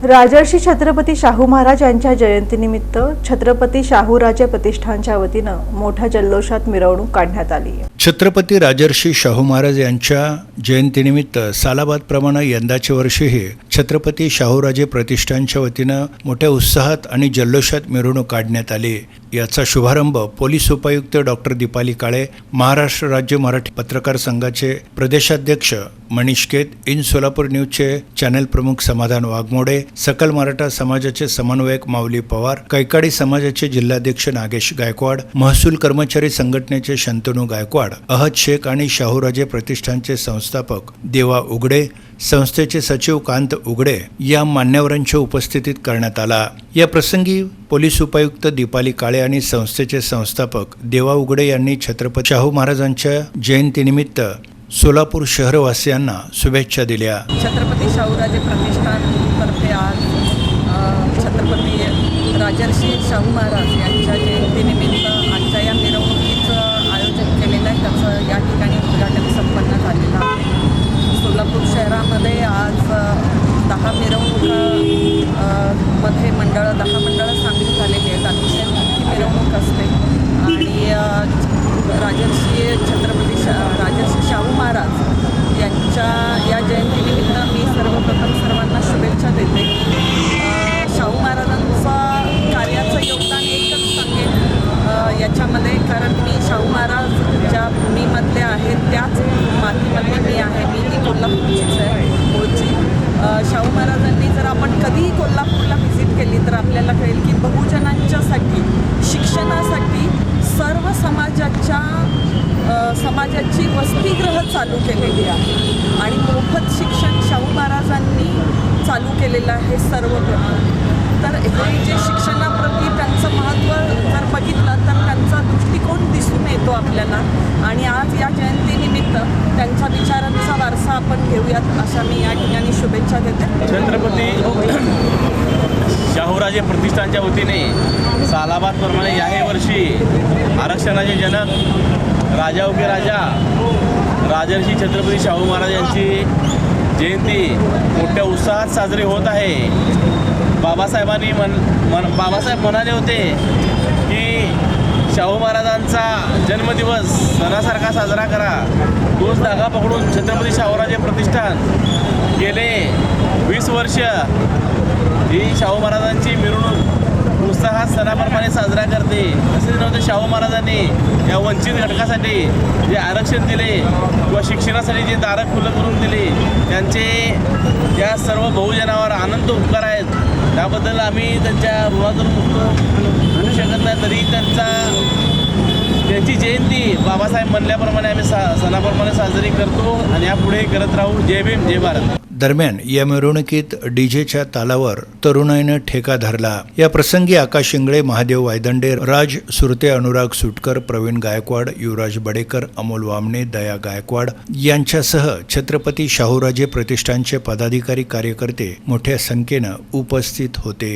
राजर्षी छत्रपती शाहू महाराज यांच्या जयंतीनिमित्त छत्रपती शाहूराजे प्रतिष्ठानच्या वतीनं मोठ्या जल्लोषात मिरवणूक काढण्यात आली छत्रपती राजर्षी शाहू महाराज यांच्या जयंतीनिमित्त सालाबादप्रमाणे यंदाच्या वर्षीही छत्रपती शाहूराजे प्रतिष्ठानच्या वतीनं मोठ्या उत्साहात आणि जल्लोषात मिरवणूक काढण्यात आली. याचा शुभारंभ पोलीस उपायुक्त डॉक्टर दीपाली काळे महाराष्ट्र राज्य मराठी पत्रकार संघाचे प्रदेशाध्यक्ष मनीष केत इन सोलापूर न्यूजचे चॅनल प्रमुख समाधान वाघमोडे सकल मराठा समाजाचे समन्वयक माऊली पवार कैकाडी समाजाचे जिल्हाध्यक्ष नागेश गायकवाड महसूल कर्मचारी संघटनेचे शंतनू गायकवाड अहद शेख आणि शाहूराजे प्रतिष्ठानचे संस्थापक देवा उघडे संस्थेचे सचिव कांत उघडे या मान्यवरांच्या उपस्थितीत करण्यात आला. या प्रसंगी पोलीस उपायुक्त दीपाली काळे आणि संस्थेचे संस्थापक देवा उघडे यांनी छत्रपती शाहू महाराजांच्या जयंतीनिमित्त सोलापूर शहरवासियांना शुभेच्छा दिल्या. छत्रपती शाहूराजे प्रतिष्ठानतर्फे आज छत्रपती राजर्षी शाहू महाराज यांच्या जयंतीनिमित्त आजच्या या मिरवणुकीचं आयोजन केलेलं आहे त्याचं या ठिकाणी उद्घाटन संपन्न झालेलं आहे सोलापूर शहरामध्ये आज अ, दहा मिरवणुका मध्ये मंडळं दहा मंडळं सामील झालेली आहेत अतिशय मोठी मिरवणूक असते आणि अ, राजर्षी छत्रपती शा राजर्षी शाहू महाराज यांच्या या जयंतीनिमित्त मी सर्वप्रथम सर्वांना शुभेच्छा देते अ, शाहू महाराजांचं कार्याचं योगदान एकच सांगेन अ, याच्यामध्ये कारण मी शाहू महाराज ज्या भूमीमधले आहेत त्याच मातीमधले मी आहे मी ही कोल्हापूरचीच आहे मूळची अ, शाहू महाराजांनी जर आपण कधीही कोल्हापूरला व्हिजिट केली तर आपल्याला कळेल की बहुजनांच्यासाठी शिक्षणासाठी सर्व समाजाच्या अ, समाजाची वसतिगृह चालू केलेली आहे. आणि मोफत शिक्षण शाहू महाराजांनी चालू केलेलं आहे सर्व तर हे जे शिक्षणाप्रती त्यांचं महत्त्व जर बघितलं तर त्यांचा दृष्टिकोन दिसून येतो आपल्याला. आणि आज या जयंतीनिमित्त त्यांच्या विचारांचा वारसा आपण घेऊयात. अशा मी या ठिकाणी शुभेच्छा देते. छत्रपती शाहूराजे प्रतिष्ठानच्या वतीने सालाबादप्रमाणे याही वर्षी आरक्षणाचे जनक राजा उके राजा. राजर्षी छत्रपती शाहू महाराज यांची जयंती मोठ्या उत्साहात साजरी होत आहे. बाबासाहेबांनी मन मन बाबासाहेब म्हणाले होते की शाहू महाराजांचा जन्मदिवस सणासारखा साजरा करा. तोच धागा पकडून छत्रपती शाहूराजे प्रतिष्ठान गेले वीस वर्ष. ही शाहू महाराजांची मिरवणूक उत्साहात सणाप्रमाणे साजरा करते. तसेच नव्हते शाहू महाराजांनी या वंचित घटकासाठी जे आरक्षण दिले व शिक्षणासाठी जे दारं खुलं करून दिले त्यांचे या सर्व बहुजनावर आनंद उपकार आहेत. त्याबद्दल आम्ही त्यांच्या ऋणातून मुक्त म्हणू शकत नाही तरी त्यांचा त्यांची जयंती बाबासाहेब म्हणल्याप्रमाणे आम्ही सा सणाप्रमाणे साजरी करतो आणि यापुढे करत राहू. जय भीम जय भारत. दरम्यान या मिरवणुकीत डीजेच्या तालावर तरुणाईनं ठेका धरला. या प्रसंगी आकाश इंगळे महादेव वायदंडे राज सुरते अनुराग सुटकर प्रवीण गायकवाड युवराज बडेकर अमोल वामणे दया गायकवाड यांच्यासह छत्रपती शाहूराजे प्रतिष्ठानचे पदाधिकारी कार्यकर्ते मोठ्या संख्येनं उपस्थित होते.